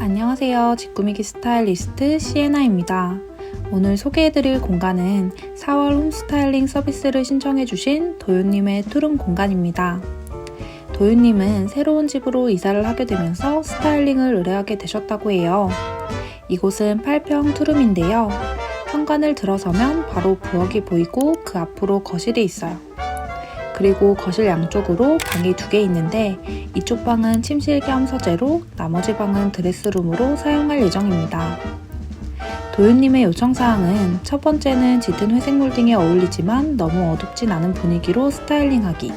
안녕하세요. 직구미기 스타일리스트 시에나입니다. 오늘 소개해드릴 공간은 4월 홈스타일링 서비스를 신청해주신 도윤님의 투룸 공간입니다. 도윤님은 새로운 집으로 이사를 하게 되면서 스타일링을 의뢰하게 되셨다고 해요. 이곳은 8평 투룸인데요. 현관을 들어서면 바로 부엌이 보이고 그 앞으로 거실이 있어요. 그리고 거실 양쪽으로 방이 두 개 있는데 이쪽 방은 침실 겸 서재로 나머지 방은 드레스룸으로 사용할 예정입니다. 도윤님의 요청사항은 첫 번째는 짙은 회색 몰딩에 어울리지만 너무 어둡진 않은 분위기로 스타일링하기.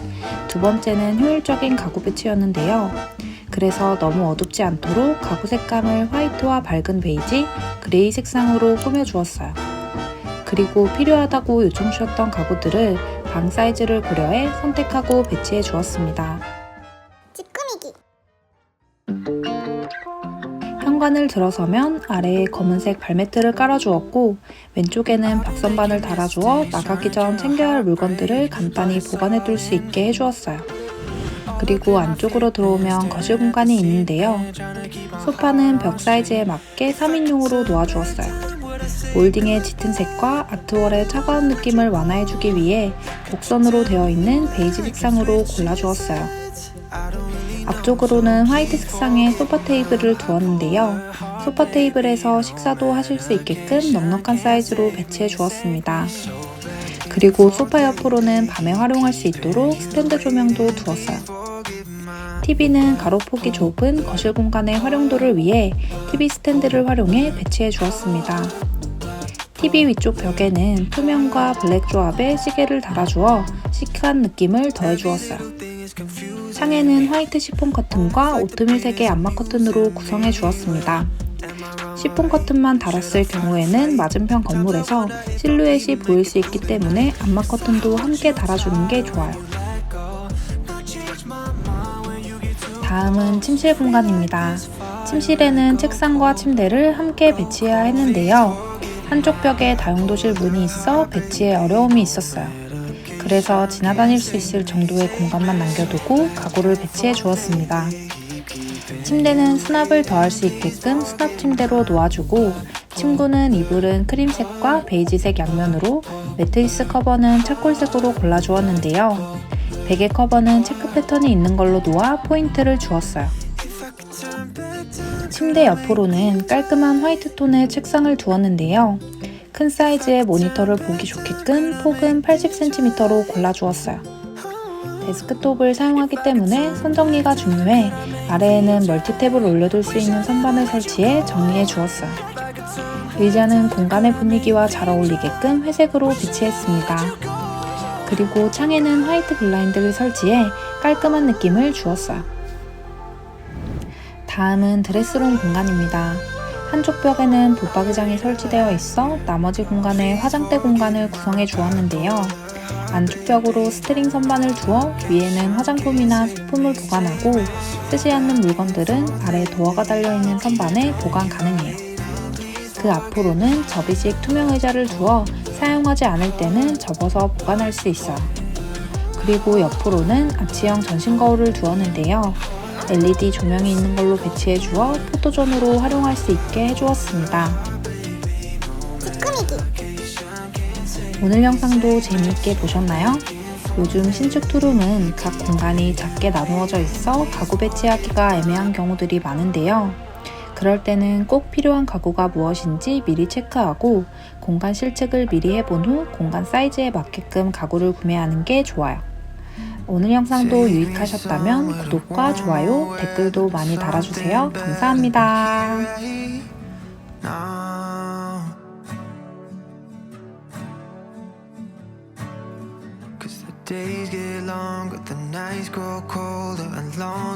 두 번째는 효율적인 가구 배치였는데요. 그래서 너무 어둡지 않도록 가구 색감을 화이트와 밝은 베이지, 그레이 색상으로 꾸며주었어요. 그리고 필요하다고 요청 주셨던 가구들을 방 사이즈를 고려해 선택하고 배치해 주었습니다. 찌꾸미기 현관을 들어서면 아래에 검은색 발매트를 깔아주었고 왼쪽에는 박선반을 달아주어 나가기 전 챙겨야 할 물건들을 간단히 보관해 둘 수 있게 해주었어요. 그리고 안쪽으로 들어오면 거실 공간이 있는데요. 소파는 벽 사이즈에 맞게 3인용으로 놓아주었어요. 몰딩의 짙은 색과 아트월의 차가운 느낌을 완화해주기 위해 곡선으로 되어 있는 베이지 색상으로 골라주었어요. 앞쪽으로는 화이트 색상의 소파 테이블을 두었는데요. 소파 테이블에서 식사도 하실 수 있게끔 넉넉한 사이즈로 배치해 주었습니다. 그리고 소파 옆으로는 밤에 활용할 수 있도록 스탠드 조명도 두었어요. TV는 가로폭이 좁은 거실 공간의 활용도를 위해 TV 스탠드를 활용해 배치해 주었습니다. TV 위쪽 벽에는 투명과 블랙 조합의 시계를 달아주어 시크한 느낌을 더해 주었어요. 창에는 화이트 시폰 커튼과 오트밀 색의 암막 커튼으로 구성해 주었습니다. 시폰 커튼만 달았을 경우에는 맞은편 건물에서 실루엣이 보일 수 있기 때문에 암막 커튼도 함께 달아주는 게 좋아요. 다음은 침실 공간입니다. 침실에는 책상과 침대를 함께 배치해야 했는데요. 한쪽 벽에 다용도실 문이 있어 배치에 어려움이 있었어요. 그래서 지나다닐 수 있을 정도의 공간만 남겨두고 가구를 배치해 주었습니다. 침대는 수납을 더할 수 있게끔 수납 침대로 놓아주고 침구는 이불은 크림색과 베이지색 양면으로 매트리스 커버는 차콜색으로 골라주었는데요. 베개 커버는 체크 패턴이 있는 걸로 놓아 포인트를 주었어요. 침대 옆으로는 깔끔한 화이트 톤의 책상을 두었는데요. 큰 사이즈의 모니터를 보기 좋게끔 폭은 80cm로 골라주었어요. 데스크톱을 사용하기 때문에 선정리가 중요해 아래에는 멀티탭을 올려둘 수 있는 선반을 설치해 정리해 주었어요. 의자는 공간의 분위기와 잘 어울리게끔 회색으로 비치했습니다. 그리고 창에는 화이트 블라인드를 설치해 깔끔한 느낌을 주었어요. 다음은 드레스룸 공간입니다. 한쪽 벽에는 붙박이장이 설치되어 있어 나머지 공간에 화장대 공간을 구성해 주었는데요. 안쪽 벽으로 스트링 선반을 두어 위에는 화장품이나 소품을 보관하고 쓰지 않는 물건들은 아래 도어가 달려있는 선반에 보관 가능해요. 그 앞으로는 접이식 투명 의자를 두어 사용하지 않을 때는 접어서 보관할 수 있어요. 그리고 옆으로는 아치형 전신 거울을 두었는데요. LED 조명이 있는 걸로 배치해 주어 포토존으로 활용할 수 있게 해주었습니다. 오늘 영상도 재미있게 보셨나요? 요즘 신축 투룸은 각 공간이 작게 나누어져 있어 가구 배치하기가 애매한 경우들이 많은데요. 그럴 때는 꼭 필요한 가구가 무엇인지 미리 체크하고 공간 실측을 미리 해본 후 공간 사이즈에 맞게끔 가구를 구매하는 게 좋아요. 오늘 영상도 유익하셨다면 구독과 좋아요, 댓글도 많이 달아주세요. 감사합니다. days get longer, the nights grow colder, and lonely